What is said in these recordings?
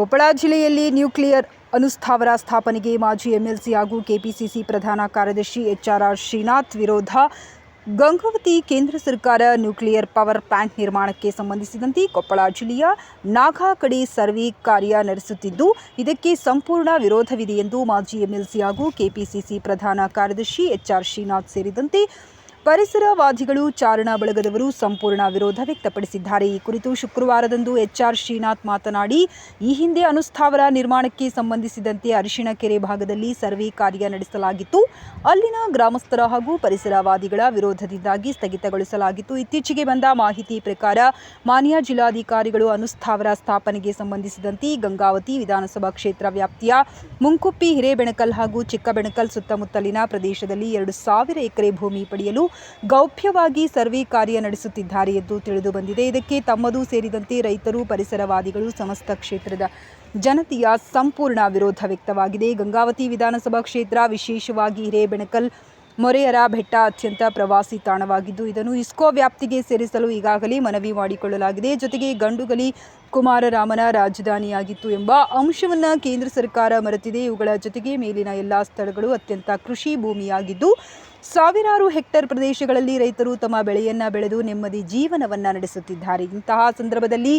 ಕೊಪ್ಪಳ ಜಿಲ್ಲೆಯಲ್ಲಿ ನ್ಯೂಕ್ಲಿಯರ್ ಅನುಸ್ಥಾವರ ಸ್ಥಾಪನೆಗೆ ಮಾಜಿ ಎಂಎಲ್ಸಿ ಹಾಗೂ ಕೆಪಿಸಿಸಿ ಪ್ರಧಾನ ಕಾರ್ಯದರ್ಶಿ ಎಚ್ಆರ್ಆರ್ ಶ್ರೀನಾಥ್ ವಿರೋಧ. ಗಂಗಾವತಿ ಕೇಂದ್ರ ಸರ್ಕಾರ ನ್ಯೂಕ್ಲಿಯರ್ ಪವರ್ ಪ್ಲಾಂಟ್ ನಿರ್ಮಾಣಕ್ಕೆ ಸಂಬಂಧಿಸಿದಂತೆ ಕೊಪ್ಪಳ ಜಿಲ್ಲೆಯ ನಾಗಾಕಡಿ ಸರ್ವೆ ಕಾರ್ಯ ನಡೆಸುತ್ತಿದ್ದು, ಇದಕ್ಕೆ ಸಂಪೂರ್ಣ ವಿರೋಧವಿದೆ ಎಂದು ಮಾಜಿ ಎಂಎಲ್ಸಿ ಹಾಗೂ ಕೆಪಿಸಿಸಿ ಪ್ರಧಾನ ಕಾರ್ಯದರ್ಶಿ ಎಚ್ಆರ್ ಶ್ರೀನಾಥ್ ಸೇರಿದಂತೆ ಪರಿಸರವಾದಿಗಳು ಚಾರಣ ಬಳಗದವರು ಸಂಪೂರ್ಣ ವಿರೋಧ ವ್ಯಕ್ತಪಡಿಸಿದ್ದಾರೆ. ಈ ಕುರಿತು ಶುಕ್ರವಾರದಂದು ಎಚ್ಆರ್ ಶ್ರೀನಾಥ್ ಮಾತನಾಡಿ, ಈ ಹಿಂದೆ ಅನುಸ್ಥಾವರ ನಿರ್ಮಾಣಕ್ಕೆ ಸಂಬಂಧಿಸಿದಂತೆ ಅರಿಶಿಣ ಕೆರೆ ಭಾಗದಲ್ಲಿ ಸರ್ವೆ ಕಾರ್ಯ ನಡೆಸಲಾಗಿತ್ತು. ಅಲ್ಲಿನ ಗ್ರಾಮಸ್ಥರ ಹಾಗೂ ಪರಿಸರವಾದಿಗಳ ವಿರೋಧದಿಂದಾಗಿ ಸ್ಥಗಿತಗೊಳಿಸಲಾಗಿತ್ತು. ಇತ್ತೀಚೆಗೆ ಬಂದ ಮಾಹಿತಿ ಪ್ರಕಾರ, ಮಾನ್ಯ ಜಿಲ್ಲಾಧಿಕಾರಿಗಳು ಅನುಸ್ಥಾವರ ಸ್ಥಾಪನೆಗೆ ಸಂಬಂಧಿಸಿದಂತೆ ಗಂಗಾವತಿ ವಿಧಾನಸಭಾ ಕ್ಷೇತ್ರ ವ್ಯಾಪ್ತಿಯ ಮುಂಕುಪ್ಪಿ, ಹಿರೇಬೆಣಕಲ್ ಹಾಗೂ ಚಿಕ್ಕಬೆಣಕಲ್ ಸುತ್ತಮುತ್ತಲಿನ ಪ್ರದೇಶದಲ್ಲಿ ಎರಡು ಸಾವಿರ ಎಕರೆ ಭೂಮಿ ಪಡೆಯಲು ಗೌಪ್ಯವಾಗಿ ಸರ್ವೆ ಕಾರ್ಯ ನಡೆಸುತ್ತಿದ್ದಾರೆ ಎಂದು ತಿಳಿದು ಬಂದಿದೆ. ಇದಕ್ಕೆ ತಮ್ಮದು ಸೇರಿದಂತೆ ರೈತರು, ಪರಿಸರವಾದಿಗಳು, ಸಮಸ್ತ ಕ್ಷೇತ್ರದ ಜನತೆಯ ಸಂಪೂರ್ಣ ವಿರೋಧ ವ್ಯಕ್ತವಾಗಿದೆ. ಗಂಗಾವತಿ ವಿಧಾನಸಭಾ ಕ್ಷೇತ್ರ ವಿಶೇಷವಾಗಿ ಹಿರೇಬೆಣಕಲ್ ಮೊರೆಯರ ಬೆಟ್ಟ ಅತ್ಯಂತ ಪ್ರವಾಸಿ ತಾಣವಾಗಿದ್ದು, ಇದನ್ನು ಇಸ್ಕೋ ವ್ಯಾಪ್ತಿಗೆ ಸೇರಿಸಲು ಈಗಾಗಲೇ ಮನವಿ ಮಾಡಿಕೊಳ್ಳಲಾಗಿದೆ. ಜೊತೆಗೆ ಗಂಡುಗಲಿ ಕುಮಾರರಾಮನ ರಾಜಧಾನಿಯಾಗಿತ್ತು ಎಂಬ ಅಂಶವನ್ನು ಕೇಂದ್ರ ಸರ್ಕಾರ ಮರೆತಿದೆ. ಇವುಗಳ ಜೊತೆಗೆ ಮೇಲಿನ ಎಲ್ಲ ಸ್ಥಳಗಳು ಅತ್ಯಂತ ಕೃಷಿ ಭೂಮಿಯಾಗಿದ್ದು, ಸಾವಿರಾರು ಹೆಕ್ಟೇರ್ ಪ್ರದೇಶಗಳಲ್ಲಿ ರೈತರು ತಮ್ಮ ಬೆಳೆಯನ್ನ ಬೆಳೆದು ನೆಮ್ಮದಿ ಜೀವನವನ್ನ ನಡೆಸುತ್ತಿದ್ದಾರೆ. ಇಂತಹ ಸಂದರ್ಭದಲ್ಲಿ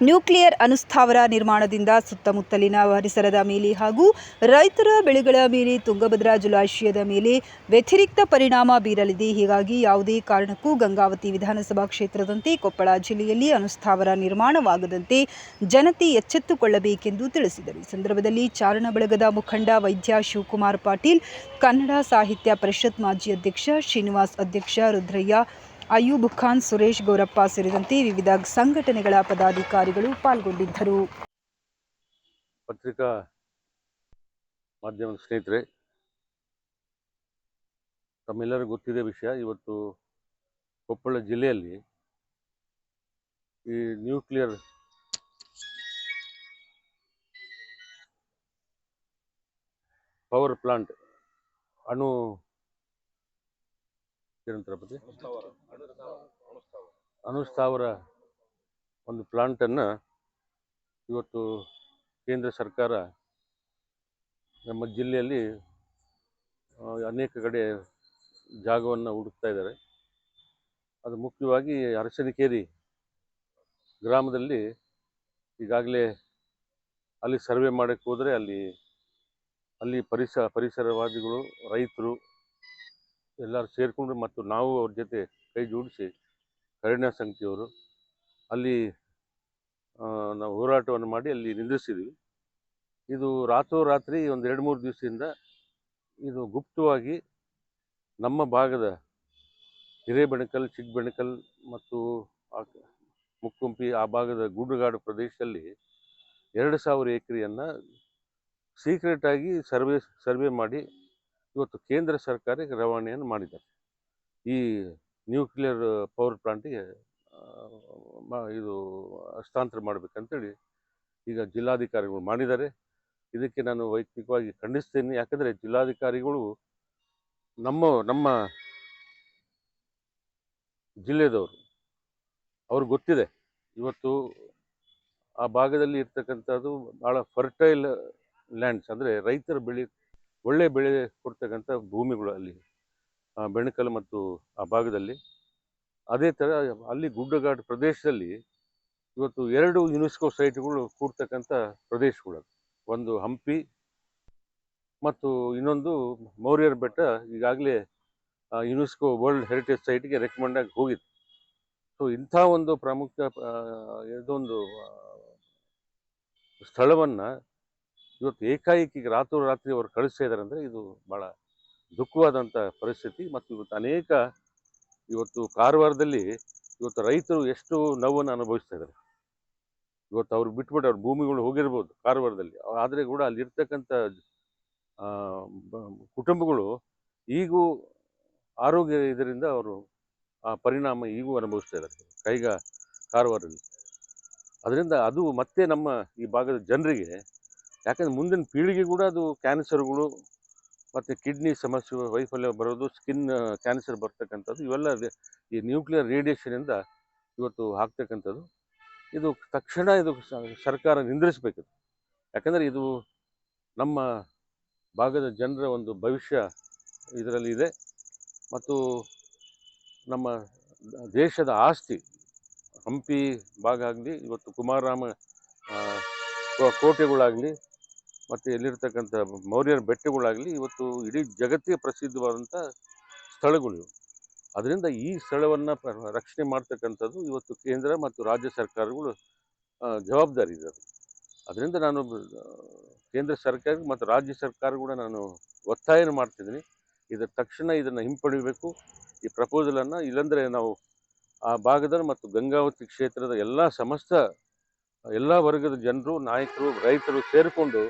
ನ್ಯೂಕ್ಲಿಯರ್ ಅನುಸ್ಥಾವರ ನಿರ್ಮಾಣದಿಂದ ಸುತ್ತಮುತ್ತಲಿನ ಪರಿಸರದ ಮೇಲೆ ಹಾಗೂ ರೈತರ ಬೆಳೆಗಳ ಮೇಲೆ ತುಂಗಭದ್ರಾ ಜಲಾಶಯದ ಮೇಲೆ ವ್ಯತಿರಿಕ್ತ ಪರಿಣಾಮ ಬೀರಲಿದೆ. ಹೀಗಾಗಿ ಯಾವುದೇ ಕಾರಣಕ್ಕೂ ಗಂಗಾವತಿ ವಿಧಾನಸಭಾ ಕ್ಷೇತ್ರದಂತೆ ಕೊಪ್ಪಳ ಜಿಲ್ಲೆಯಲ್ಲಿ ಅನುಸ್ಥಾವರ ನಿರ್ಮಾಣವಾಗದಂತೆ ಜನತೆ ಎಚ್ಚೆತ್ತುಕೊಳ್ಳಬೇಕೆಂದು ತಿಳಿಸಿದರು. ಈ ಸಂದರ್ಭದಲ್ಲಿ ಚಾರಣ ಬಳಗದ ಮುಖಂಡ ವೈದ್ಯ ಶಿವಕುಮಾರ್ ಪಾಟೀಲ್, ಕನ್ನಡ ಸಾಹಿತ್ಯ ಪರಿಷತ್ ಮಾಜಿ ಅಧ್ಯಕ್ಷ ಶ್ರೀನಿವಾಸ್ ಅಧ್ಯಕ್ಷ ರುದ್ರಯ್ಯ ಅಯ್ಯೂಬ್ ಖಾನ್, ಸುರೇಶ್ ಗೌರಪ್ಪ ಸೇರಿದಂತೆ ವಿವಿಧ ಸಂಘಟನೆಗಳ ಪದಾಧಿಕಾರಿಗಳು ಪಾಲ್ಗೊಂಡಿದ್ದರು. ಪತ್ರಿಕಾ ಮಾಧ್ಯಮದ ಸ್ನೇಹಿತರೆ, ತಮ್ಮೆಲ್ಲರಿಗೂ ಗೊತ್ತಿದೆ ವಿಷಯ. ಇವತ್ತು ಕೊಪ್ಪಳ ಜಿಲ್ಲೆಯಲ್ಲಿ ಈ ನ್ಯೂಕ್ಲಿಯರ್ ಪವರ್ ಪ್ಲಾಂಟ್ ಅಣು ಏನಂತಾರೆ ಪತಿ ಅಣುಸ್ಥಾವರ ಒಂದು ಪ್ಲಾಂಟನ್ನು ಇವತ್ತು ಕೇಂದ್ರ ಸರ್ಕಾರ ನಮ್ಮ ಜಿಲ್ಲೆಯಲ್ಲಿ ಅನೇಕ ಕಡೆ ಜಾಗವನ್ನು ಹುಡುಕ್ತಾ ಇದ್ದಾರೆ. ಅದು ಮುಖ್ಯವಾಗಿ ಅರಸನಕೇರಿ ಗ್ರಾಮದಲ್ಲಿ ಈಗಾಗಲೇ ಅಲ್ಲಿ ಸರ್ವೆ ಮಾಡೋಕ್ಕೆ ಹೋದರೆ ಅಲ್ಲಿ ಅಲ್ಲಿ ಪರಿಸ, ಪರಿಸರವಾದಿಗಳು, ರೈತರು ಎಲ್ಲರೂ ಸೇರಿಕೊಂಡು ಮತ್ತು ನಾವು ಅವ್ರ ಜೊತೆ ಕೈ ಜೋಡಿಸಿ ಕರುಣಾ ಸಂಖ್ಯೆಯವರು ಅಲ್ಲಿ ನಾವು ಹೋರಾಟವನ್ನು ಮಾಡಿ ಅಲ್ಲಿ ನಿಲ್ಲಿಸಿದ್ವಿ. ಇದು ರಾತ್ರೋರಾತ್ರಿ ಒಂದು ಎರಡು ಮೂರು ದಿವಸದಿಂದ ಇದು ಗುಪ್ತವಾಗಿ ನಮ್ಮ ಭಾಗದ ಹಿರೇಬೆಣಕಲ್, ಚಿಕ್ಕಬೆಣಕಲ್ ಮತ್ತು ಮುಕ್ಕುಂಪಿ ಆ ಭಾಗದ ಗುಡ್ಡಗಾಡು ಪ್ರದೇಶದಲ್ಲಿ ಎರಡು ಸಾವಿರ ಎಕರೆಯನ್ನು ಸೀಕ್ರೆಟಾಗಿ ಸರ್ವೆ ಸರ್ವೆ ಮಾಡಿ ಇವತ್ತು ಕೇಂದ್ರ ಸರ್ಕಾರಕ್ಕೆ ರವಾನೆಯನ್ನು ಮಾಡಿದ್ದಾರೆ. ಈ ನ್ಯೂಕ್ಲಿಯರ್ ಪವರ್ ಪ್ಲಾಂಟಿಗೆ ಇದು ಹಸ್ತಾಂತರ ಮಾಡಬೇಕಂತೇಳಿ ಈಗ ಜಿಲ್ಲಾಧಿಕಾರಿಗಳು ಮಾಡಿದ್ದಾರೆ. ಇದಕ್ಕೆ ನಾನು ವೈಯಕ್ತಿಕವಾಗಿ ಖಂಡಿಸ್ತೇನೆ. ಯಾಕಂದರೆ ಜಿಲ್ಲಾಧಿಕಾರಿಗಳು ನಮ್ಮ ನಮ್ಮ ಜಿಲ್ಲೆದವರು, ಅವ್ರಿಗೆ ಗೊತ್ತಿದೆ. ಇವತ್ತು ಆ ಭಾಗದಲ್ಲಿ ಇರ್ತಕ್ಕಂಥದ್ದು ಭಾಳ ಫರ್ಟೈಲ್ ಲ್ಯಾಂಡ್ಸ್ ಅಂದರೆ ರೈತರ ಬೆಳೆ, ಒಳ್ಳೆ ಬೆಳೆ ಕೊಡ್ತಕ್ಕಂಥ ಭೂಮಿಗಳು ಅಲ್ಲಿ. ಬೆಣಕಲ್ ಮತ್ತು ಆ ಭಾಗದಲ್ಲಿ ಅದೇ ಥರ ಅಲ್ಲಿ ಗುಡ್ಡಗಾಡು ಪ್ರದೇಶದಲ್ಲಿ ಇವತ್ತು ಎರಡು ಯುನೆಸ್ಕೋ ಸೈಟ್ಗಳು ಕೂಡ್ತಕ್ಕಂಥ ಪ್ರದೇಶಗಳು. ಒಂದು ಹಂಪಿ ಮತ್ತು ಇನ್ನೊಂದು ಮೌರ್ಯರ ಬೆಟ್ಟ ಈಗಾಗಲೇ ಯುನೆಸ್ಕೋ ವರ್ಲ್ಡ್ ಹೆರಿಟೇಜ್ ಸೈಟ್ಗೆ ರೆಕಮೆಂಡ್ ಆಗಿ ಹೋಗಿದೆ ಸೊ, ಇಂಥ ಒಂದು ಪ್ರಾಮುಖ್ಯ ಇದೊಂದು ಸ್ಥಳವನ್ನು ಇವತ್ತು ಏಕಾಏಕಿ ರಾತ್ರೋರಾತ್ರಿ ಅವರು ಕಳಿಸ್ತಾ ಇದ್ದಾರೆ ಅಂದರೆ ಇದು ಭಾಳ ದುಃಖವಾದಂಥ ಪರಿಸ್ಥಿತಿ ಮತ್ತು ಇವತ್ತು ಅನೇಕ ಇವತ್ತು ಕಾರವಾರದಲ್ಲಿ ಇವತ್ತು ರೈತರು ಎಷ್ಟು ನೋವನ್ನು ಅನುಭವಿಸ್ತಾ ಇದ್ದಾರೆ. ಇವತ್ತು ಅವ್ರು ಬಿಟ್ಬಿಟ್ಟು ಅವ್ರ ಭೂಮಿಗಳು ಹೋಗಿರ್ಬೋದು ಕಾರವಾರದಲ್ಲಿ. ಆದರೆ ಕೂಡ ಅಲ್ಲಿರ್ತಕ್ಕಂಥ ಕುಟುಂಬಗಳು ಈಗೂ ಆರೋಗ್ಯ ಇದರಿಂದ ಅವರು ಆ ಪರಿಣಾಮ ಈಗೂ ಅನುಭವಿಸ್ತಾ ಇದ್ದಾರೆ ಕೈಗ ಕಾರವಾರದಲ್ಲಿ. ಅದರಿಂದ ಅದು ಮತ್ತೆ ನಮ್ಮ ಈ ಭಾಗದ ಜನರಿಗೆ, ಯಾಕಂದ್ರೆ ಮುಂದಿನ ಪೀಳಿಗೆ ಕೂಡ ಅದು ಕ್ಯಾನ್ಸರ್ಗಳು ಮತ್ತು ಕಿಡ್ನಿ ಸಮಸ್ಯೆ, ವೈಫಲ್ಯ ಬರೋದು ಸ್ಕಿನ್ ಕ್ಯಾನ್ಸರ್ ಬರ್ತಕ್ಕಂಥದ್ದು, ಇವೆಲ್ಲ ಈ ನ್ಯೂಕ್ಲಿಯರ್ ರೇಡಿಯೇಷನಿಂದ ಇವತ್ತು ಆಗ್ತಕ್ಕಂಥದ್ದು. ಇದು ತಕ್ಷಣ ಇದು ಸರ್ಕಾರ ನಿಂದ್ರಿಸಬೇಕು ಯಾಕಂದರೆ ಇದು ನಮ್ಮ ಭಾಗದ ಜನರ ಒಂದು ಭವಿಷ್ಯ ಇದರಲ್ಲಿ ಇದೆ. ಮತ್ತು ನಮ್ಮ ದೇಶದ ಆಸ್ತಿ, ಹಂಪಿ ಭಾಗ ಆಗಲಿ, ಇವತ್ತು ಕುಮಾರರಾಮ ಕೋಟೆಗಳಾಗಲಿ ಮತ್ತು ಎಲ್ಲಿರ್ತಕ್ಕಂಥ ಮೌರ್ಯರ ಬೆಟ್ಟಗಳಾಗಲಿ, ಇವತ್ತು ಇಡೀ ಜಗತ್ತಿಗೆ ಪ್ರಸಿದ್ಧವಾದಂಥ ಸ್ಥಳಗಳು ಅದರಿಂದ ಈ ಸ್ಥಳವನ್ನು ರಕ್ಷಣೆ ಮಾಡ್ತಕ್ಕಂಥದ್ದು ಇವತ್ತು ಕೇಂದ್ರ ಮತ್ತು ರಾಜ್ಯ ಸರ್ಕಾರಗಳು ಜವಾಬ್ದಾರಿ ಇದೆ ಅದರಿಂದ ನಾನು ಕೇಂದ್ರ ಸರ್ಕಾರ ಮತ್ತು ರಾಜ್ಯ ಸರ್ಕಾರ ಕೂಡ ನಾನು ಒತ್ತಾಯನ ಮಾಡ್ತಿದ್ದೀನಿ. ಇದರ ತಕ್ಷಣ ಇದನ್ನು ಹಿಂಪಡಿಬೇಕು ಈ ಪ್ರಪೋಸಲನ್ನು ಇಲ್ಲಾಂದರೆ ನಾವು ಆ ಭಾಗದ ಮತ್ತು ಗಂಗಾವತಿ ಕ್ಷೇತ್ರದ ಎಲ್ಲ ಸಮಸ್ತ, ಎಲ್ಲ ವರ್ಗದ ಜನರು, ನಾಯಕರು, ರೈತರು ಸೇರಿಕೊಂಡು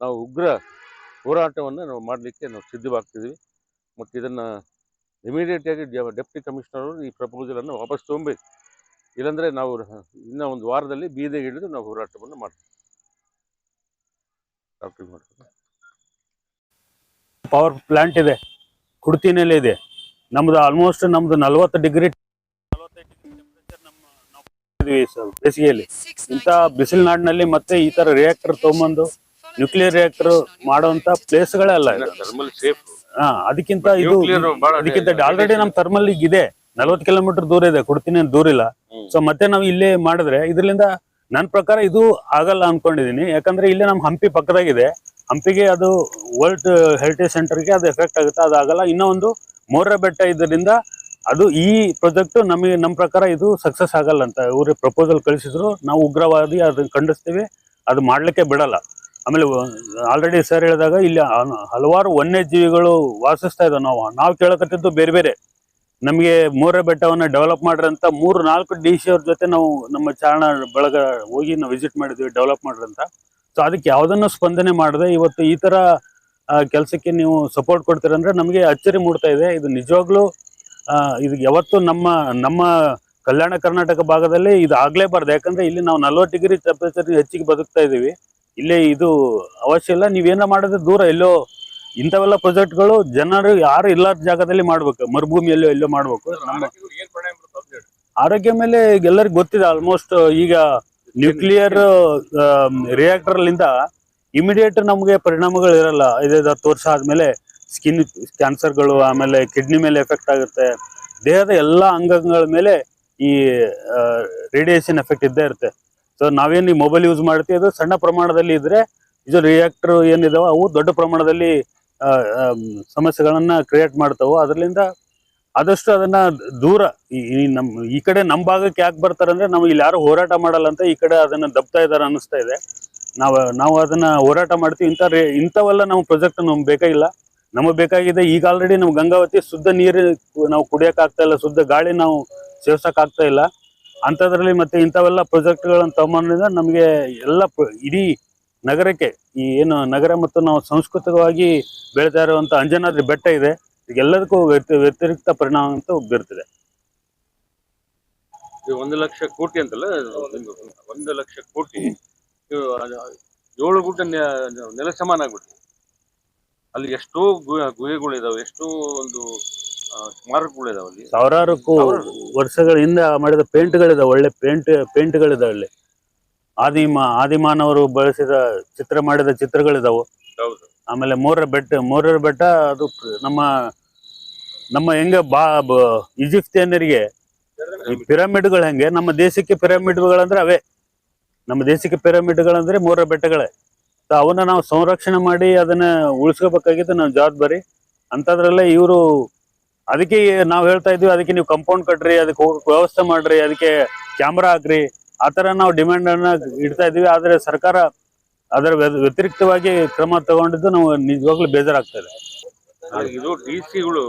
ನಾವು ಉಗ್ರ ಹೋರಾಟವನ್ನು ನಾವು ಮಾಡಲಿಕ್ಕೆ ನಾವು ಸಿದ್ಧವಾಗ್ತಿದ್ದೀವಿ ಮತ್ತು ಇದನ್ನು ಇಮಿಡಿಯೇಟಾಗಿ ಡೆಪ್ಟಿ ಕಮಿಷನರ್ ಈ ಪ್ರಪೋಸಲನ್ನು ವಾಪಸ್ ತೊಗೊಬೇಕು. ಇಲ್ಲಾಂದರೆ ನಾವು ಇನ್ನೂ ಒಂದು ವಾರದಲ್ಲಿ ಬೀದಿಗೆ ಹಿಡಿದು ನಾವು ಹೋರಾಟವನ್ನು ಮಾಡ್ತೀವಿ. ಪವರ್ ಪ್ಲಾಂಟ್ ಇದೆ. ಕುಡ್ತಿನಲ್ಲಿ ಇದೆ. ನಮ್ದು ಆಲ್ಮೋಸ್ಟ್ ನಮ್ದು ನಲವತ್ತು ಡಿಗ್ರಿ ಬೇಸಿಗೆಯಲ್ಲಿ. ಇಂಥ ಬಿಸಿಲುನಾಡಿನಲ್ಲಿ ಮತ್ತೆ ಈ ತರ ರಿಯಾಕ್ಟರ್ ತಗೊಂಬಂದು ನ್ಯೂಕ್ಲಿಯರ್ ರಿಯಾಕ್ಟರ್ ಮಾಡುವಂತ ಪ್ಲೇಸ್ಗಳೇ ಅಲ್ಲ ಇದು. ಥರ್ಮಲ್ ಸೇಫ್ ಹಾ ಅದಕ್ಕಿಂತ ಇದು ಅದಕ್ಕಿಂತ ಆಲ್ರೆಡಿ ನಮ್ ಥರ್ಮಲ್ ಈಗ ಇದೆ. ನಲವತ್ತು ಕಿಲೋಮೀಟರ್ ದೂರ ಇದೆ ಕೊಡ್ತೀನಿ ಅಂತ ದೂರ ಇಲ್ಲ ಹ್ಮ್. ಸೊ ಮತ್ತೆ ನಾವು ಇಲ್ಲೇ ಮಾಡಿದ್ರೆ ಇದರಿಂದ ನನ್ನ ಪ್ರಕಾರ ಇದು ಆಗಲ್ಲ ಅನ್ಕೊಂಡಿದೀನಿ. ಯಾಕಂದ್ರೆ ಇಲ್ಲಿ ನಮ್ ಹಂಪಿ ಪಕ್ಕದಾಗಿದೆ. ಹಂಪಿಗೆ ಅದು ವರ್ಲ್ಡ್ ಹೆರಿಟೇಜ್ ಸೆಂಟರ್ಗೆ ಅದು ಎಫೆಕ್ಟ್ ಆಗುತ್ತೆ ಅದು ಆಗಲ್ಲ. ಇನ್ನೂ ಒಂದು ಮೋರ್ರ ಬೆಟ್ಟ ಇದರಿಂದ ಅದು ಈ ಪ್ರಾಜೆಕ್ಟ್ ನಮಗೆ ನಮ್ಮ ಪ್ರಕಾರ ಇದು ಸಕ್ಸಸ್ ಆಗಲ್ಲ ಅಂತ. ಇವ್ರಿಗೆ ಪ್ರಪೋಸಲ್ ಕಳಿಸಿದ್ರು. ನಾವು ಉಗ್ರವಾದಿ ಅದನ್ನ ಖಂಡಿಸ್ತೀವಿ. ಅದು ಮಾಡ್ಲಿಕ್ಕೆ ಬಿಡಲ್ಲ. ಆಮೇಲೆ ಆಲ್ರೆಡಿ ಸರ್ ಹೇಳಿದಾಗ ಇಲ್ಲಿ ಹಲವಾರು ವನ್ಯಜೀವಿಗಳು ವಾಸಿಸ್ತಾ ಇದಾವೆ ನಾವು. ನಾವು ಕೇಳಕತ್ತಿದ್ದು ಬೇರೆ ಬೇರೆ. ನಮಗೆ ಮೂರ ಬೆಟ್ಟವನ್ನ ಡೆವಲಪ್ ಮಾಡ್ರಿ ಅಂತ ಮೂರು ನಾಲ್ಕು ಡಿ ಸಿ ಅವ್ರ ಜೊತೆ ನಾವು ನಮ್ಮ ಚಾರಣ ಬಳಗ ಹೋಗಿ ನಾವು ವಿಸಿಟ್ ಮಾಡಿದ್ವಿ ಡೆವಲಪ್ ಮಾಡಿರಂತ ಸೊ ಅದಕ್ಕೆ ಯಾವುದನ್ನು ಸ್ಪಂದನೆ ಮಾಡದೆ, ಇವತ್ತು ಈ ತರ ಕೆಲಸಕ್ಕೆ ನೀವು ಸಪೋರ್ಟ್ ಕೊಡ್ತೀರಂದ್ರೆ ನಮಗೆ ಅಚ್ಚರಿ ಮೂಡ್ತಾ ಇದೆ. ಇದು ನಿಜವಾಗ್ಲೂ ಇದು ಯಾವತ್ತು ನಮ್ಮ ನಮ್ಮ ಕಲ್ಯಾಣ ಕರ್ನಾಟಕ ಭಾಗದಲ್ಲಿ ಇದು ಆಗ್ಲೇಬಾರ್ದು. ಯಾಕಂದ್ರೆ ಇಲ್ಲಿ ನಾವು ನಲ್ವತ್ತು ಡಿಗ್ರಿ ಟೆಂಪ್ರೇಚರ್ ಹೆಚ್ಚಿಗೆ ಬದುಕ್ತಾ ಇದೀವಿ ಇಲ್ಲೇ ಇದು ಅವಶ್ಯ ಇಲ್ಲ. ನೀವೇನ ಮಾಡಿದ್ರೆ ದೂರ ಎಲ್ಲೋ ಇಂಥವೆಲ್ಲ ಪ್ರಾಜೆಕ್ಟ್ಗಳು ಜನರು ಯಾರು ಇಲ್ಲದ ಜಾಗದಲ್ಲಿ ಮಾಡ್ಬೇಕು. ಮರುಭೂಮಿಯಲ್ಲೋ ಎಲ್ಲೋ ಮಾಡ್ಬೇಕು. ನಮ್ಮ ಆರೋಗ್ಯ ಮೇಲೆ ಎಲ್ಲರಿಗೂ ಗೊತ್ತಿದೆ ಆಲ್ಮೋಸ್ಟ್ ಈಗ ನ್ಯೂಕ್ಲಿಯರ್ ರಿಯಾಕ್ಟರ್ ಲಿಂದ ಇಮಿಡಿಯೇಟ್ ನಮಗೆ ಪರಿಣಾಮಗಳು ಇರಲ್ಲ. ಐದೈದು ಹತ್ತು ವರ್ಷ ಆದ್ಮೇಲೆ ಸ್ಕಿನ್ ಕ್ಯಾನ್ಸರ್ಗಳು ಆಮೇಲೆ ಕಿಡ್ನಿ ಮೇಲೆ ಎಫೆಕ್ಟ್ ಆಗುತ್ತೆ. ದೇಹದ ಎಲ್ಲ ಅಂಗಗಳ ಮೇಲೆ ಈ ರೇಡಿಯೇಷನ್ ಎಫೆಕ್ಟ್ ಇದ್ದೇ ಇರುತ್ತೆ. ಸೊ ನಾವೇನು ಈ ಮೊಬೈಲ್ ಯೂಸ್ ಮಾಡ್ತೀವಿ? ಅದು ಸಣ್ಣ ಪ್ರಮಾಣದಲ್ಲಿ ಇದ್ರೆ ಇದು ರಿಯಾಕ್ಟರ್ ಏನಿದಾವೆ ಅವು ದೊಡ್ಡ ಪ್ರಮಾಣದಲ್ಲಿ ಸಮಸ್ಯೆಗಳನ್ನ ಕ್ರಿಯೇಟ್ ಮಾಡ್ತಾವು. ಅದರಿಂದ ಆದಷ್ಟು ಅದನ್ನ ದೂರ, ಈ ನಮ್ಮ ನಮ್, ಈ ಕಡೆ ನಮ್ಮ ಭಾಗಕ್ಕೆ ಯಾಕೆ ಬರ್ತಾರಂದ್ರೆ ನಾವು ಇಲ್ಲಿ ಯಾರು ಹೋರಾಟ ಮಾಡಲ್ಲ ಅಂತ ಈ ಕಡೆ ಅದನ್ನ ದಬ್ತಾ ಇದ್ದಾರೆ ಅನಿಸ್ತಾ ಇದೆ. ನಾವು ನಾವು ಅದನ್ನ ಹೋರಾಟ ಮಾಡ್ತೀವಿ. ಇಂಥ ರೇ ಇಂಥವೆಲ್ಲ ನಮ್ಮ ಪ್ರಾಜೆಕ್ಟ್ ನಮ್ಗೆ ಬೇಕಾಗಿಲ್ಲ ನಮಗೆ ಬೇಕಾಗಿದೆ ಈಗ ಆಲ್ರೆಡಿ ನಮ್ಮ ಗಂಗಾವತಿ ಶುದ್ಧ ನೀರು ನಾವು ಕುಡಿಯಕ್ ಆಗ್ತಾ ಇಲ್ಲ. ಶುದ್ಧ ಗಾಳಿ ನಾವು ಸೇವಿಸೋಕ್ಕಾಗ್ತಾ ಇಲ್ಲ. ಅಂಥದ್ರಲ್ಲಿ ಮತ್ತೆ ಇಂಥವೆಲ್ಲ ಪ್ರಾಜೆಕ್ಟ್ಗಳನ್ನು ತಗೊಂಡ್ರಿಂದ ನಮಗೆ ಎಲ್ಲ ಇಡೀ ನಗರಕ್ಕೆ ಈ ಏನು ನಗರ ಮತ್ತು ನಾವು ಸಾಂಸ್ಕೃತಿಕವಾಗಿ ಬೆಳೀತಾ ಇರುವಂತ ಅಂಜನಾದ್ರಿ ಬೆಟ್ಟ ಇದೆ. ಎಲ್ಲದಕ್ಕೂ ವ್ಯತಿ- ವ್ಯತಿರಿಕ್ತ ಪರಿಣಾಮ ಅಂತ ಬೀರ್ತಿದೆ ಒಂದು ಲಕ್ಷ ಕೋಟಿ ಅಂತಲ್ಲ, ಒಂದು- ಲಕ್ಷ ಕೋಟಿ. ಏಳು ಗುಡ್ಡ ನೆಲ ಸಮಾನ ಆಗ್ಬಿಟ್ಟಿದೆ ಅಲ್ಲಿ ಎಷ್ಟೋ ಗುಹೆಗಳು ಇದಾವೆ ಎಷ್ಟೋ ಒಂದು ಸ್ಮಾರಕಗಳಿದಾವೆ ಅಲ್ಲಿ. ಸಾವಿರಾರು. ವರ್ಷಗಳ ಹಿಂದೆ ಮಾಡಿದ ಪೇಂಟ್ಗಳಿದಾವೆ ಒಳ್ಳೆ ಪೇಂಟ್ ಪೇಂಟ್ಗಳಿದಾವೆ ಅಲ್ಲಿ. ಆದಿಮ ಆದಿಮಾನವರು ಬಳಸಿದ ಚಿತ್ರ ಮಾಡಿದ ಚಿತ್ರಗಳಿದಾವೆ. ಆಮೇಲೆ ಮೂರರ ಬೆಟ್ಟ ಮೂರರ ಬೆಟ್ಟ ಅದು ನಮ್ಮ ನಮ್ಮ ಹೆಂಗ ಬಾ ಈಜಿಪ್ತಿಯನ್ನರಿಗೆ ಈ ಪಿರಮಿಡ್ಗಳು ಹೆಂಗೆ ನಮ್ಮ ದೇಶಕ್ಕೆ ಪಿರಮಿಡ್ಗಳಂದ್ರೆ ಅವೇ. ನಮ್ಮ ದೇಶಕ್ಕೆ ಪಿರಮಿಡ್ಗಳಂದ್ರೆ ಮೂರರ ಬೆಟ್ಟಗಳೇ. ಸೊ ಅವನ್ನ ನಾವು ಸಂರಕ್ಷಣೆ ಮಾಡಿ ಅದನ್ನ ಉಳಿಸ್ಕೋಬೇಕಾಗಿದ್ದು ನಮ್ಮ ಜವಾಬ್ದಾರಿ. ಅಂಥದ್ರಲ್ಲೇ ಇವರು ಅದಕ್ಕೆ ನಾವು ಹೇಳ್ತಾ ಇದ್ವಿ ಅದಕ್ಕೆ ನೀವು ಕಂಪೌಂಡ್ ಕಟ್ರಿ ಅದಕ್ಕೆ ವ್ಯವಸ್ಥೆ ಮಾಡ್ರಿ ಅದಕ್ಕೆ ಕ್ಯಾಮ್ರಾ ಹಾಕ್ರಿ. ಆ ಥರ ನಾವು ಡಿಮ್ಯಾಂಡ್ ಅನ್ನ ಇಡ್ತಾ ಇದ್ವಿ ಆದ್ರೆ ಸರ್ಕಾರ ಅದರ ವ್ಯ- ವ್ಯತಿರಿಕ್ತವಾಗಿ ಕ್ರಮ ತಗೊಂಡಿದ್ದು ನಾವು ನಿಜವಾಗ್ಲೂ ಬೇಜಾರಾಗ್ತದೆ ಇದೆ. ಇದು ಡಿ ಸಿಗಳು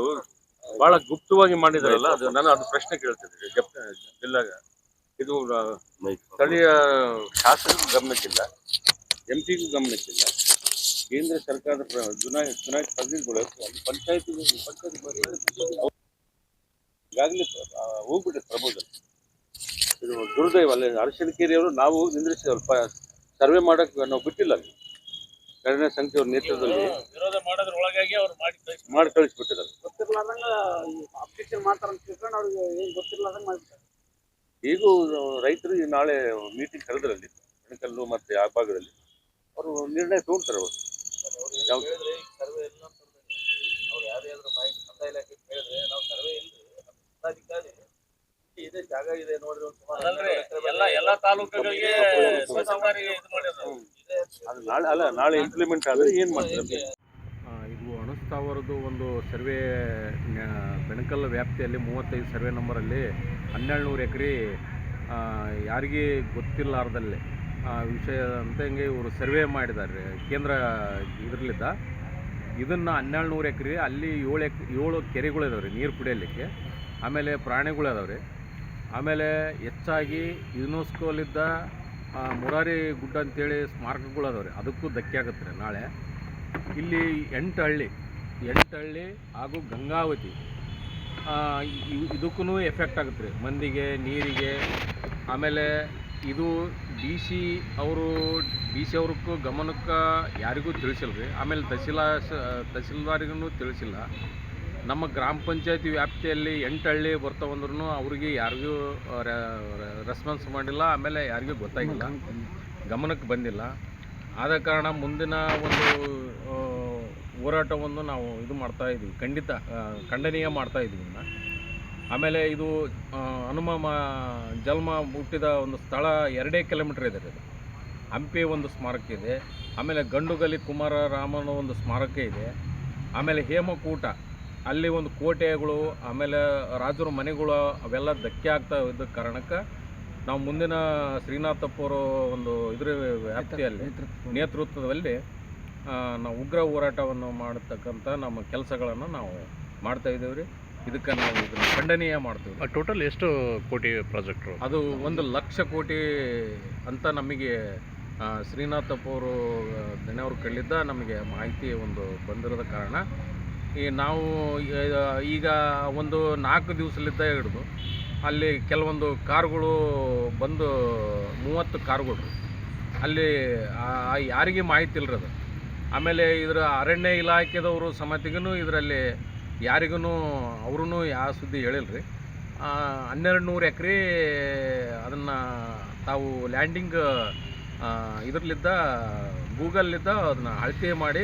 ಬಹಳ ಗುಪ್ತವಾಗಿ ಮಾಡಿದಾರಲ್ಲ ಅದು ನಾನು ಅದು ಪ್ರಶ್ನೆ ಕೇಳ್ತಿದ್ದೆ ಜಿಲ್ಲಾಗ ಇದು ಸ್ಥಳೀಯ ಶಾಸಕರು ಗಮನಕ್ಕಿಲ್ಲ ಎಂ ಪಿಗೂ ಗಮನಕ್ಕಿಲ್ಲ. ಕೇಂದ್ರ ಸರ್ಕಾರದ ಚುನಾಯಿತ ಪ್ರತಿನಿಧಿಗಳು ಅಲ್ಲಿ ಪಂಚಾಯತ್ ಪಂಚಾಯತ್ ಈಗಾಗಲೇ ಹೋಗ್ಬಿಟ್ಟೆ ಪ್ರಬೋಧನ್ ಇದು ದುರ್ದೈವ ಅಲ್ಲಿ ಅರಶಿನಕೇರಿಯವರು ನಾವು ನಿಂದ್ರಿಸಿದ ನಿಂದ್ರಿಸಿದವರು ಸರ್ವೆ ಮಾಡಕ್ಕೆ ನಾವು ಬಿಟ್ಟಿಲ್ಲ ಅಲ್ಲಿ. ಕರುಣೆ ಸಂಖ್ಯೆಯವ್ರ ನೇತೃತ್ವದಲ್ಲಿ ವಿರೋಧ ಮಾಡೋದ್ರೊಳಗಾಗಿ ಅವ್ರು ಮಾಡಿ ಮಾಡಿ ಕಳಿಸ್ಬಿಟ್ಟಿದ್ದಾರೆ. ಗೊತ್ತಿರ್ಲಾರ್ದಂಗ ಅಪ್ಲಿಕೇಶನ್ ಮಾಡ್ತಾರ ಅಂತ ತಿಳ್ಕೊಂಡು ಅವ್ರಿಗೆ ಏನು ಈಗೂ ರೈತರು ನಾಳೆ ಮೀಟಿಂಗ್ ಕರೆದ್ರಲ್ಲಿ ಕಣಕಲ್ಲು ಮತ್ತೆ ಆ ಭಾಗದಲ್ಲಿ. ಅವರು ನಿರ್ಣಯ ತಗೊಳ್ತಾರೆ ಅವರು. ಅಲ್ಲ ನಾಳೆ ಇಂಪ್ಲಿಮೆಂಟ್ ಆದರೆ ಏನು ಮಾಡ್ತಾರೆ? ಇದು ಅಣಸ್ತಾವರದ್ದು ಒಂದು ಸರ್ವೆ ಬೆಣಕಲ್ ವ್ಯಾಪ್ತಿಯಲ್ಲಿ ಮೂವತ್ತೈದು ಸರ್ವೆ ನಂಬರಲ್ಲಿ ಹನ್ನೆರಡು ನೂರು ಎಕರೆ ಯಾರಿಗೆ ಗೊತ್ತಿಲ್ಲಾರ್ದಲ್ಲಿ ಆ ವಿಷಯ ಅಂತಂಗೆ ಇವರು ಸರ್ವೆ ಮಾಡಿದ್ದಾರೆ ಕೇಂದ್ರ ಇದರಲ್ಲಿದ್ದ. ಇದನ್ನು ಹನ್ನೆರಡು ನೂರು ಎಕರೆ, ಅಲ್ಲಿ ಏಳು ಎಕ್, ಏಳು ಕೆರೆಗಳು ಇದಾವೆ ರೀ ನೀರು ಕುಡಿಯಲಿಕ್ಕೆ. ಆಮೇಲೆ ಪ್ರಾಣಿಗಳು ಅದಾವೆ ರೀ ಆಮೇಲೆ ಹೆಚ್ಚಾಗಿ ಯುನೆಸ್ಕೋಲಿದ್ದ ಮುರಾರಿ ಗುಡ್ಡ ಅಂತೇಳಿ ಸ್ಮಾರಕಗಳು ರೀ ಅದಕ್ಕೂ ಧಕ್ಕೆ ಆಗುತ್ತೆ ರೀ ನಾಳೆ. ಇಲ್ಲಿ ಎಂಟು ಹಳ್ಳಿ ಎಂಟು ಹಳ್ಳಿ ಹಾಗೂ ಗಂಗಾವತಿ ಇದಕ್ಕೂ ಎಫೆಕ್ಟ್ ಆಗುತ್ತೆ ರೀ ಮಂದಿಗೆ, ನೀರಿಗೆ, ಆಮೇಲೆ ಇದು ಡಿ ಸಿ ಅವರು, ಡಿ ಸಿ ಅವ್ರಕ್ಕೂ ಗಮನಕ್ಕೆ ಯಾರಿಗೂ ತಿಳಿಸಿಲ್ಲ ರೀ ಆಮೇಲೆ ತಹಸೀಲಾ ತಹಸೀಲ್ದಾರಿಗೂ ತಿಳಿಸಿಲ್ಲ. ನಮ್ಮ ಗ್ರಾಮ ಪಂಚಾಯತಿ ವ್ಯಾಪ್ತಿಯಲ್ಲಿ ಎಂಟು ಹಳ್ಳಿ ಬರ್ತಾವಂದ್ರೂ ಅವ್ರಿಗೆ ಯಾರಿಗೂ ರೆಸ್ಪಾನ್ಸ್ ಮಾಡಿಲ್ಲ, ಆಮೇಲೆ ಯಾರಿಗೂ ಗೊತ್ತಾಗಿಲ್ಲ. ಗಮನಕ್ಕೆ ಬಂದಿಲ್ಲ. ಆದ ಕಾರಣ ಮುಂದಿನ ಒಂದು ಹೋರಾಟವನ್ನು ನಾವು ಇದು ಮಾಡ್ತಾ ಇದ್ದೀವಿ ಖಂಡಿತ ಖಂಡನೀಯ ಮಾಡ್ತಾ ಇದನ್ನ ಆಮೇಲೆ ಇದು ಹನುಮ ಜನ್ಮ ಹುಟ್ಟಿದ ಒಂದು ಸ್ಥಳ ಎರಡೇ ಕಿಲೋಮೀಟ್ರ್ ಇದೆ ರೀ ಅದು. ಹಂಪಿ ಒಂದು ಸ್ಮಾರಕ ಇದೆ. ಆಮೇಲೆ ಗಂಡುಗಲಿ ಕುಮಾರ ರಾಮನ ಒಂದು ಸ್ಮಾರಕ ಇದೆ. ಆಮೇಲೆ ಹೇಮಕೂಟ ಅಲ್ಲಿ ಒಂದು ಕೋಟೆಗಳು ಆಮೇಲೆ ರಾಜರ ಮನೆಗಳು ಅವೆಲ್ಲ ಧಕ್ಕೆ ಆಗ್ತಾ ಇದ್ದ ಕಾರಣಕ್ಕೆ ನಾವು ಮುಂದಿನ ಶ್ರೀನಾಥಪ್ಪರ ಒಂದು ಇದ್ರ ವ್ಯಾಪ್ತಿಯಲ್ಲಿ ನೇತೃತ್ವದಲ್ಲಿ ನಾವು ಉಗ್ರ ಹೋರಾಟವನ್ನು ಮಾಡತಕ್ಕಂಥ ನಮ್ಮ ಕೆಲಸಗಳನ್ನು ನಾವು ಮಾಡ್ತಾ ಇದ್ದೇವೆ ರೀ. ಇದಕ್ಕೆ ನಾವು ಇದನ್ನು ಖಂಡನೀಯ ಮಾಡ್ತೀವಿ. ಟೋಟಲ್ ಎಷ್ಟು ಕೋಟಿ ಪ್ರಾಜೆಕ್ಟ್ ಅದು ಒಂದು ಲಕ್ಷ ಕೋಟಿ ಅಂತ ನಮಗೆ ಶ್ರೀನಾಥಪ್ಪ ಅವರು ದಣಿಯವ್ರ ಕಳ್ಳಿದ್ದ ನಮಗೆ ಮಾಹಿತಿ ಒಂದು ಬಂದಿರೋದ ಕಾರಣ ಈ ನಾವು ಈಗ ಒಂದು ನಾಲ್ಕು ದಿವಸಲಿದ್ದ ಹಿಡಿದು ಅಲ್ಲಿ ಕೆಲವೊಂದು ಕಾರುಗಳು ಬಂದು ಮೂವತ್ತು ಕಾರುಗಳು ಅಲ್ಲಿ ಯಾರಿಗೆ ಮಾಹಿತಿ ಇಲ್ಲರದು ಆಮೇಲೆ ಇದರ ಅರಣ್ಯ ಇಲಾಖೆದವರು ಸಮತಿಗೂ ಇದರಲ್ಲಿ ಯಾರಿಗೂ ಅವ್ರೂ ಯಾವ ಸುದ್ದಿ ಹೇಳಿಲ್ರಿ. ಹನ್ನೆರಡು ನೂರು ಎಕರೆ ಅದನ್ನು ತಾವು ಲ್ಯಾಂಡಿಂಗ್ ಇದರಲ್ಲಿದ್ದ ಗೂಗಲ್ಲಿದ್ದ ಅದನ್ನು ಅಳತೆ ಮಾಡಿ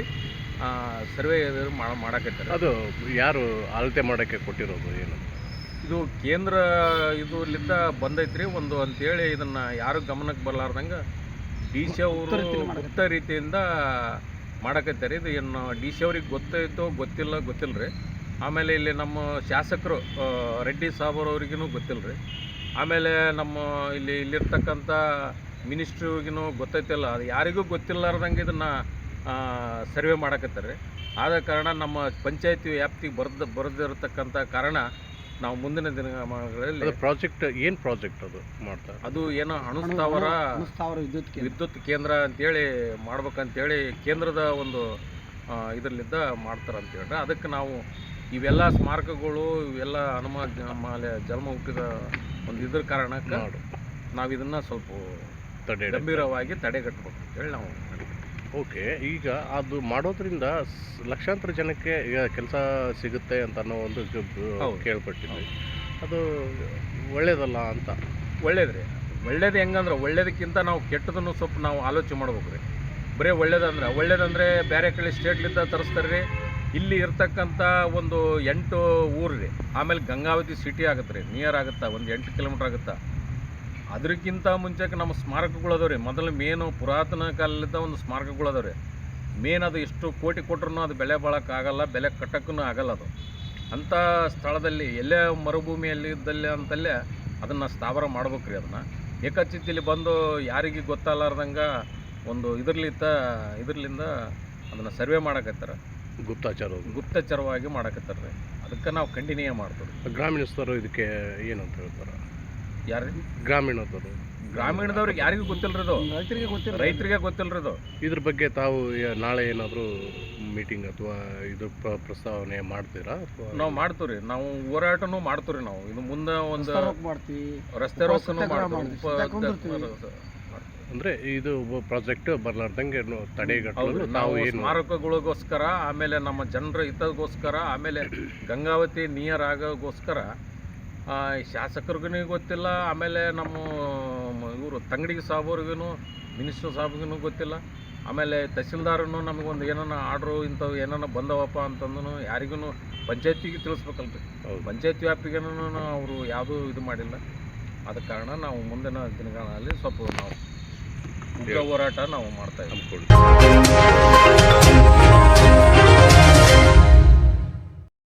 ಸರ್ವೆ ಮಾಡಕತ್ತಾರೆ. ಅದು ಯಾರು ಅಳತೆ ಮಾಡೋಕ್ಕೆ ಕೊಟ್ಟಿರೋದು ಏನು? ಇದು ಕೇಂದ್ರ ಇದರ್ಲಿದ್ದ ಬಂದೈತ್ರಿ. ಒಂದು ಅಂತೇಳಿ ಇದನ್ನು ಯಾರು ಗಮನಕ್ಕೆ ಬರಲಾರ್ದಂಗೆ ಡಿ ಸಿ ಅವರು ಮುಕ್ತ ರೀತಿಯಿಂದ ಮಾಡಕತ್ತಾರೆ. ಇದು ಏನು ಡಿ ಸಿ ಅವ್ರಿಗೆ ಗೊತ್ತಾಯ್ತೋ ಗೊತ್ತಿಲ್ಲ ಗೊತ್ತಿಲ್ಲ ರೀ ಆಮೇಲೆ ಇಲ್ಲಿ ನಮ್ಮ ಶಾಸಕರು ರೆಡ್ಡಿ ಸಾಬರವ್ರಿಗೂ ಗೊತ್ತಿಲ್ಲ ರೀ ಆಮೇಲೆ ನಮ್ಮ ಇಲ್ಲಿ ಇಲ್ಲಿರ್ತಕ್ಕಂಥ ಮಿನಿಸ್ಟ್ರಿಗೂ ಗೊತ್ತೈತಿಲ್ಲ. ಅದು ಯಾರಿಗೂ ಗೊತ್ತಿಲ್ಲಾರ್ದಂಗೆ ಇದನ್ನು ಸರ್ವೆ ಮಾಡಕತ್ತಾರೆ. ಆದ ಕಾರಣ ನಮ್ಮ ಪಂಚಾಯತಿ ವ್ಯಾಪ್ತಿಗೆ ಬರೆದ ಬರೆದಿರತಕ್ಕಂಥ ಕಾರಣ ನಾವು ಮುಂದಿನ ದಿನಗಳಲ್ಲಿ ಅದು ಪ್ರಾಜೆಕ್ಟ್ ಏನು ಪ್ರಾಜೆಕ್ಟ್ ಅದು ಮಾಡ್ತಾರೆ ಅದು ಏನೋ ಅಣುಸ್ಥಾವರ ವಿದ್ಯುತ್ ಕೇಂದ್ರ. ವಿದ್ಯುತ್ ಕೇಂದ್ರ ಅಂತೇಳಿ ಮಾಡ್ಬೇಕಂತೇಳಿ ಕೇಂದ್ರದ ಒಂದು ಇದರಲ್ಲಿದ್ದ ಮಾಡ್ತಾರೆ ಅಂತ ಹೇಳಿದ್ರೆ ಅದಕ್ಕೆ ನಾವು ಇವೆಲ್ಲ ಸ್ಮಾರಕಗಳು ಇವೆಲ್ಲ ಹನುಮ ಮಾಲೆ ಜನ್ಮ ಹುಟ್ಟಿದ ಒಂದು ಇದ್ರ ಕಾರಣಕ್ಕೆ ನಾವು ಇದನ್ನ ಸ್ವಲ್ಪ ತಡೆ ಗಂಭೀರವಾಗಿ ತಡೆಗಟ್ಟಬೇಕು ಅಂತೇಳಿ ನಾವು ಓಕೆ ಈಗ ಅದು ಮಾಡೋದ್ರಿಂದ ಲಕ್ಷಾಂತರ ಜನಕ್ಕೆ ಈಗ ಕೆಲಸ ಸಿಗುತ್ತೆ ಅಂತ ಅನ್ನೋ ಒಂದು. ಕೇಳ್ಪಟ್ಟಿದ್ವಿ. ಅದು ಒಳ್ಳೇದಲ್ಲ ಅಂತ? ಒಳ್ಳೇದ್ರಿ. ಒಳ್ಳೇದು ಹೆಂಗಂದ್ರೆ ಒಳ್ಳೇದಕ್ಕಿಂತ ನಾವು ಕೆಟ್ಟದನ್ನು ಸ್ವಲ್ಪ ನಾವು ಆಲೋಚನೆ ಮಾಡ್ಬೇಕು ರೀ ಬರೀ ಒಳ್ಳೇದಂದ್ರೆ ಒಳ್ಳೇದಂದ್ರೆ ಬೇರೆ ಕಡೆ ಸ್ಟೇಟ್ಲಿಂದ ತರಿಸ್ತಾರೆ ರೀ. ಇಲ್ಲಿ ಇರ್ತಕ್ಕಂಥ ಒಂದು ಎಂಟು ಊರು ರೀ. ಆಮೇಲೆ ಗಂಗಾವತಿ ಸಿಟಿ ಆಗುತ್ತೆ ರೀ ನಿಯರ್ ಆಗುತ್ತೆ, ಒಂದು ಎಂಟು ಕಿಲೋಮೀಟ್ರ್ ಆಗುತ್ತೆ. ಅದಕ್ಕಿಂತ ಮುಂಚೆಗೆ ನಮ್ಮ ಸ್ಮಾರಕಗಳು ಅದಾವೆ ರೀ. ಮೊದಲು ಮೇನು ಪುರಾತನ ಕಾಲದಿಂದ ಒಂದು ಸ್ಮಾರಕಗಳು ಅದಾವೆ ರೀ. ಮೇನ್ ಅದು ಎಷ್ಟು ಕೋಟಿ ಕೊಟ್ರೂ ಅದು ಬೆಲೆ ಬಾಳೋಕ್ಕಾಗಲ್ಲ ಬೆಲೆ ಕಟ್ಟಕ್ಕೂ ಆಗಲ್ಲ ಅದು. ಅಂಥ ಸ್ಥಳದಲ್ಲಿ, ಎಲ್ಲೇ ಮರುಭೂಮಿಯಲ್ಲಿ ಇದ್ದಲ್ಲಿ ಅಂತಲ್ಲೇ ಅದನ್ನು ಸ್ಥಾವರ ಮಾಡ್ಬೇಕು ರೀ ಅದನ್ನು. ಏಕಚಿತ್ತಿಲಿ ಬಂದು ಯಾರಿಗೆ ಗೊತ್ತಲ್ಲಾರ್ದಂಗೆ ಒಂದು ಇದರ್ಲಿತ್ತ ಇದರ್ಲಿಂದ ಅದನ್ನು ಸರ್ವೆ ಮಾಡಕತ್ತಾರ. ಗುಪ್ತಾಚಾರ. ಗುಪ್ತಚರವಾಗಿ ಮಾಡಕತ್ತಾರ ರೀ ಅದಕ್ಕೆ ನಾವು ಕಂಟಿನ್ಯೂ ಮಾಡ್ತೀವಿ ಗ್ರಾಮೀಣಸ್ಥರು ಇದಕ್ಕೆ ಏನಂತ ಹೇಳ್ತಾರೆ? ಯಾರು ಗ್ರಾಮೀಣದವರು. ಗ್ರಾಮೀಣದವ್ರಿಗೆ ಯಾರಿಗೂ ಗೊತ್ತಿಲ್ಲರದು ರೈತರಿಗೆ ಗೊತ್ತಿಲ್ಲ ರೈತರಿಗೆ ಗೊತ್ತಿಲ್ಲರದು ಇದ್ರ ಬಗ್ಗೆ ತಾವು ನಾಳೆ ಏನಾದರೂ ಮೀಟಿಂಗ್ ಅಥವಾ ಇದು ಪ್ರ- ಪ್ರಸ್ತಾವನೆ ಮಾಡ್ತೀರಾ ಅಥವಾ? ನಾವು ಮಾಡ್ತೀವಿ ರೀ ನಾವು ಹೋರಾಟನೂ ಮಾಡ್ತೀವಿ ರೀ ನಾವು. ಇದು ಮುಂದೆ ಒಂದು ರಸ್ತೆ ರೋಕ್ ಮಾಡ್ತೀವಿ. ರಸ್ತೆ ರೋಕನು ಮಾಡ್ತೀವಿ. ಅಂದ್ರೆ ಇದು ಪ್ರಾಜೆಕ್ಟ್ ಬರ್ಲಾರ್ದಂಗೆ ತಡೆಗಟ್ಟಲು ನಾವು ಸ್ಮಾರಕಗಳಿಗೋಸ್ಕರ ಆಮೇಲೆ ನಮ್ಮ ಜನರ ಹಿತಗೋಸ್ಕರ ಆಮೇಲೆ ಗಂಗಾವತಿ ನಿಯರ್ ಆಗೋಗೋಸ್ಕರ ಶಾಸಕರಿಗೂ ಗೊತ್ತಿಲ್ಲ ಆಮೇಲೆ ನಮ್ಮ ಇವರು ತಂಗಡಿಗೆ ಸಾಬೋರಿಗೂ ಮಿನಿಸ್ಟರ್ ಸಾಬ್ಗೂ ಗೊತ್ತಿಲ್ಲ. ಆಮೇಲೆ ತಹಸೀಲ್ದಾರನು ನಮಗೊಂದು ಏನಾನ ಆರ್ಡ್ರು ಇಂಥವು ಏನಾನ ಬಂದವಪ್ಪ ಅಂತಂದನು ಯಾರಿಗೂ ಪಂಚಾಯತಿಗೆ ತಿಳಿಸ್ಬೇಕಲ್ರಿ. ಪಂಚಾಯತ್ ವ್ಯಾಪ್ತಿಗೇನೂ ಅವರು ಯಾವುದೂ ಇದು ಮಾಡಿಲ್ಲ. ಆದ ಕಾರಣ ನಾವು ಮುಂದಿನ ದಿನಗಳಲ್ಲಿ ಸ್ವಲ್ಪ ನಾವು ಉಗ್ರ ಹೋರಾಟ ನಾವು ಮಾಡ್ತಾ ಇದ್ದೀವಿ.